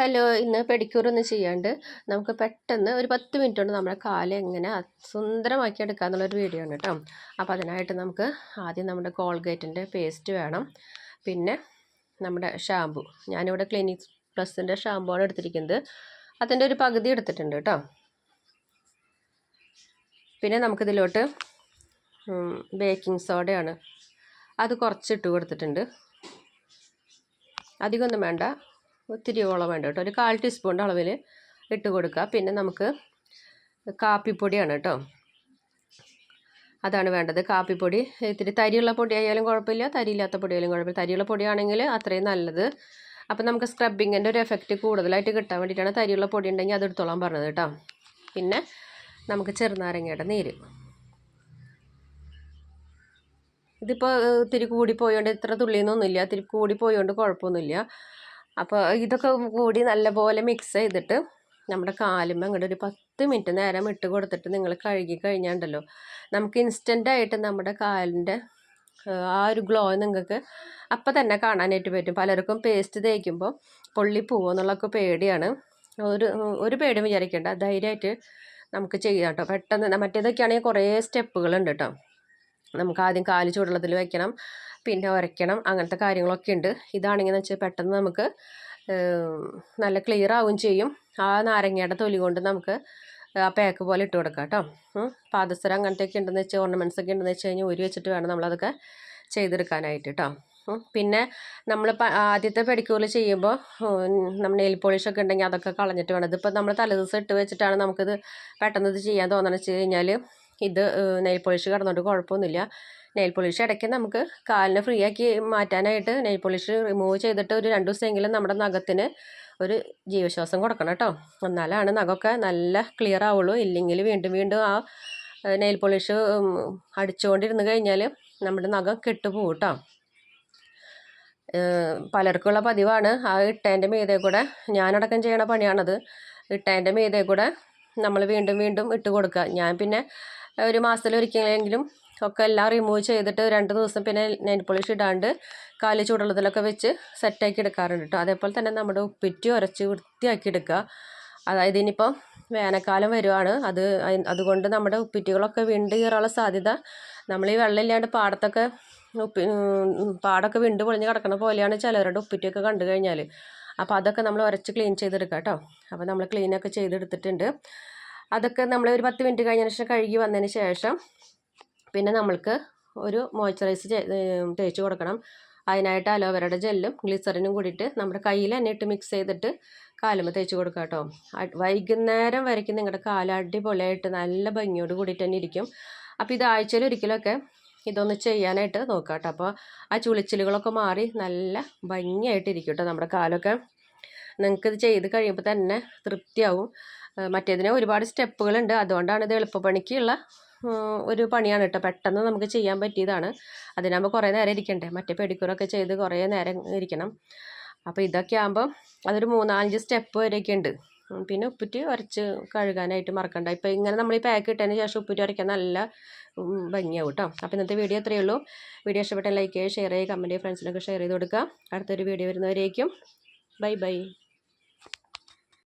Hello ഇന്ന് pedicure ഒന്നും ചെയ്യാണ്ട് നമുക്ക് പെട്ടെന്ന് ഒരു പത്ത് മിനിറ്റ് കൊണ്ട് നമ്മുടെ കാൽ എങ്ങനെ സുന്ദരമാക്കി എടുക്കുക എന്നുള്ളൊരു വീഡിയോ ആണ് കേട്ടോ അപ്പോൾ അതിനായിട്ട് നമുക്ക് ആദ്യം നമ്മുടെ കോൾഗേറ്റിന്റെ പേസ്റ്റ് വേണം. പിന്നെ നമ്മുടെ ഷാമ്പു ഞാനിവിടെ ക്ലിനിക് പ്ലസിന്റെ ഷാമ്പു ആണ് എടുത്തിരിക്കുന്നത്. അതിന്റെ ഒരു പകുതി എടുത്തിട്ടുണ്ട് കേട്ടോ പിന്നെ നമുക്കിതിലോട്ട് ബേക്കിംഗ് സോഡയാണ് അത് കുറച്ചിട്ട് കൊടുത്തിട്ടുണ്ട്. അധികമൊന്നും വേണ്ട. ഒത്തിരി ഓളം വേണ്ട കേട്ടോ. ഒരു കാൽ ടീസ്പൂണിന്റെ അളവിൽ ഇട്ട് കൊടുക്കുക. പിന്നെ നമുക്ക് കാപ്പിപ്പൊടിയാണ് കേട്ടോ. അതാണ് വേണ്ടത്. കാപ്പിപ്പൊടി ഇത്തിരി തരിയുള്ള പൊടി ആയാലും കുഴപ്പമില്ല. തരിയില്ലാത്ത പൊടിയായാലും കുഴപ്പമില്ല. തരിയുള്ള പൊടിയാണെങ്കിൽ അത്രയും നല്ലത്. അപ്പം നമുക്ക് സ്ക്രബിങ്ങിന്റെ ഒരു എഫക്റ്റ് കൂടുതലായിട്ട് കിട്ടാൻ വേണ്ടിയിട്ടാണ് തരിയുള്ള പൊടി ഉണ്ടെങ്കിൽ അത് എടുത്തോളാൻ പറഞ്ഞത് കേട്ടോ. പിന്നെ നമുക്ക് ചെറുനാരങ്ങയുടെ നീര്. ഇതിപ്പോൾ ഇത്തിരി കൂടി പോയോണ്ട് ഇത്ര തുള്ളിയൊന്നുമില്ല ഇത്തിരി കൂടി പോയോണ്ട് കുഴപ്പമൊന്നുമില്ല. അപ്പോൾ ഇതൊക്കെ കൂടി നല്ലപോലെ മിക്സ് ചെയ്തിട്ട് നമ്മുടെ കാലുമ്പോൾ അങ്ങോട്ട് ഒരു പത്ത് മിനിറ്റ് നേരം ഇട്ട് കൊടുത്തിട്ട് നിങ്ങൾ കഴുകി കഴിഞ്ഞാണ്ടല്ലോ. നമുക്ക് ഇൻസ്റ്റന്റായിട്ട് നമ്മുടെ കാലിന്റെ ആ ഒരു ഗ്ലോ നിങ്ങൾക്ക് അപ്പം തന്നെ കാണാനായിട്ട് പറ്റും. പലർക്കും പേസ്റ്റ് തേക്കുമ്പോൾ പൊള്ളി പോകുമെന്നുള്ളതൊക്കെ പേടിയാണ്. ഒരു ഒരു പേടി വിചാരിക്കേണ്ട. ധൈര്യമായിട്ട് നമുക്ക് ചെയ്യാം കേട്ടോ. പെട്ടെന്ന് മറ്റേതൊക്കെയാണെങ്കിൽ കുറേ സ്റ്റെപ്പുകളുണ്ട് കേട്ടോ. നമുക്ക് ആദ്യം കാൽ ചൂടുള്ളതിൽ വെക്കണം. പിന്നെ ഉരയ്ക്കണം. അങ്ങനത്തെ കാര്യങ്ങളൊക്കെ ഉണ്ട്. ഇതാണെങ്കിൽ വെച്ചാൽ പെട്ടെന്ന് നമുക്ക് നല്ല ക്ലിയർ ആവുകയും ചെയ്യും. ആ നാരങ്ങയുടെ തൊലി കൊണ്ട് നമുക്ക് ആ പാക്ക് പോലെ ഇട്ട് കൊടുക്കാം കേട്ടോ. പാദസരം അങ്ങനത്തെയൊക്കെ ഉണ്ടെന്ന് വെച്ചാൽ ഓർണമെന്റ്സ് ഒക്കെ ഉണ്ടെന്ന് വെച്ച് കഴിഞ്ഞാൽ ഒരു വെച്ചിട്ട് വേണം നമ്മളതൊക്കെ ചെയ്തെടുക്കാനായിട്ട് കേട്ടോ. പിന്നെ നമ്മൾ ആദ്യത്തെ പെഡിക്യൂറിൽ ചെയ്യുമ്പോൾ നമ്മൾ നെയിൽ പോളിഷൊക്കെ ഉണ്ടെങ്കിൽ അതൊക്കെ കളഞ്ഞിട്ട് വേണം. ഇതിപ്പോൾ നമ്മൾ തലേദിവസം ഇട്ട് വെച്ചിട്ടാണ് നമുക്കിത് പെട്ടെന്ന് ഇത് ചെയ്യാൻ തോന്നണമെന്ന് വെച്ച് കഴിഞ്ഞാൽ ഇത് നെയിൽ പോളിഷ് കിടന്നുകൊണ്ട് കുഴപ്പമൊന്നുമില്ല നെയിൽ പോളിഷ് ഇടയ്ക്ക് നമുക്ക് കാലിനെ ഫ്രീ ആക്കി മാറ്റാനായിട്ട് നെയിൽ പോളിഷ് റിമൂവ് ചെയ്തിട്ട് ഒരു രണ്ട് ദിവസമെങ്കിലും നമ്മുടെ നഖത്തിന് ഒരു ജീവശ്വാസം കൊടുക്കണം കേട്ടോ എന്നാലാണ് നഖമൊക്കെ നല്ല ക്ലിയർ ആവുള്ളൂ. ഇല്ലെങ്കിൽ വീണ്ടും വീണ്ടും ആ നെയിൽ പോളിഷ് അടിച്ചുകൊണ്ടിരുന്ന് കഴിഞ്ഞാൽ നമ്മുടെ നഖം കെട്ടുപോകും കേട്ടോ പലർക്കുള്ള പതിവാണ്. ആ ഇട്ടേന്റെ മീതെ കൂടെ ഞാനടക്കം ചെയ്യണ പണിയാണത്. ഇട്ടേന്റെ മീതെ കൂടെ നമ്മൾ വീണ്ടും വീണ്ടും ഇട്ട് കൊടുക്കുക ഞാൻ പിന്നെ ഒരു മാസത്തിലൊരിക്കലെങ്കിലും ഒക്കെ എല്ലാം റിമൂവ് ചെയ്തിട്ട് രണ്ട് ദിവസം പിന്നെ നെയിൽ പോളിഷ് ഇടാണ്ട് കാൽ ചൂടുള്ളതിലൊക്കെ വെച്ച് സെറ്റാക്കി എടുക്കാറുണ്ട് കേട്ടോ അതേപോലെ തന്നെ നമ്മുടെ ഉപ്പിറ്റി ഉരച്ച് വൃത്തിയാക്കി എടുക്കുക. അതായത് ഇനിയിപ്പം വേനൽക്കാലം വരുവാണ്. അത് അതുകൊണ്ട് നമ്മുടെ ഉപ്പിറ്റികളൊക്കെ വിണ്ട് കയറാനുള്ള സാധ്യത നമ്മൾ ഈ വെള്ളമില്ലാണ്ട് പാടത്തൊക്കെ ഉപ്പി പാടൊക്കെ വിണ്ട് പൊളിഞ്ഞ് കിടക്കുന്ന പോലെയാണ് ചിലവരുടെ ഉപ്പിറ്റിയൊക്കെ കണ്ടു കഴിഞ്ഞാൽ അപ്പോൾ അതൊക്കെ നമ്മൾ ഉരച്ച് ക്ലീൻ ചെയ്തെടുക്കാം കേട്ടോ അപ്പോൾ നമ്മൾ ക്ലീനൊക്കെ ചെയ്തെടുത്തിട്ടുണ്ട്. അതൊക്കെ നമ്മൾ ഒരു പത്ത് മിനിറ്റ് കഴിഞ്ഞ ശേഷം കഴുകി വന്നതിന് ശേഷം പിന്നെ നമ്മൾക്ക് ഒരു മോയ്സ്ചറൈസ് തേച്ച് കൊടുക്കണം. അതിനായിട്ട് അലോവേരയുടെ ജെല്ലും ഗ്ലിസറിനും കൂടിയിട്ട് നമ്മുടെ കയ്യിൽ തന്നെ ഇട്ട് മിക്സ് ചെയ്തിട്ട് കാലുമ്പോൾ തേച്ച് കൊടുക്കുക കേട്ടോ. വൈകുന്നേരം വരയ്ക്കും നിങ്ങളുടെ കാല അടിപൊളിയായിട്ട് നല്ല ഭംഗിയോട് കൂടിയിട്ട് തന്നെ ഇരിക്കും. അപ്പോൾ ഇത് ആഴ്ചയിൽ ഒരിക്കലൊക്കെ ഇതൊന്ന് ചെയ്യാനായിട്ട് നോക്കാം കേട്ടോ. അപ്പോൾ ആ ചുളിച്ചിലുകളൊക്കെ മാറി നല്ല ഭംഗിയായിട്ടിരിക്കും കേട്ടോ നമ്മുടെ കാലൊക്കെ. നിങ്ങൾക്കിത് ചെയ്ത് കഴിയുമ്പോൾ തന്നെ തൃപ്തിയാവും. മറ്റേതിന് ഒരുപാട് സ്റ്റെപ്പുകളുണ്ട്. അതുകൊണ്ടാണ് ഇത് എളുപ്പപ്പണിക്കുള്ള ഒരു പണിയാണ് കേട്ടോ. പെട്ടെന്ന് നമുക്ക് ചെയ്യാൻ പറ്റിയതാണ്. അതിനാകുമ്പോൾ കുറേ നേരം ഇരിക്കണ്ടേ? മറ്റേ പെഡിക്യൂറൊക്കെ ചെയ്ത് കുറേ നേരം ഇരിക്കണം. അപ്പോൾ ഇതൊക്കെ ആകുമ്പോൾ അതൊരു മൂന്നാലഞ്ച് സ്റ്റെപ്പ് വരെയൊക്കെ ഉണ്ട്. പിന്നെ ഉപ്പിറ്റ് ഉരച്ച് കഴുകാനായിട്ട് മറക്കണ്ട. ഇപ്പോൾ ഇങ്ങനെ നമ്മൾ ഈ പാക്ക് ഇട്ടതിന് ശേഷം ഉപ്പിറ്റ് ഉരയ്ക്കാൻ നല്ല ഭംഗിയാവും കേട്ടോ അപ്പോൾ ഇന്നത്തെ വീഡിയോ അത്രയേ ഉള്ളൂ. വീഡിയോ ഇഷ്ടപ്പെട്ടാൽ ലൈക്ക് ചെയ്യുക ഷെയർ ചെയ്യുക കമന്റ് ചെയ്യുക ഫ്രണ്ട്സിനൊക്കെ ഷെയർ ചെയ്ത് കൊടുക്കുക. അടുത്തൊരു വീഡിയോ വരുന്നവരേക്കും. Bye bye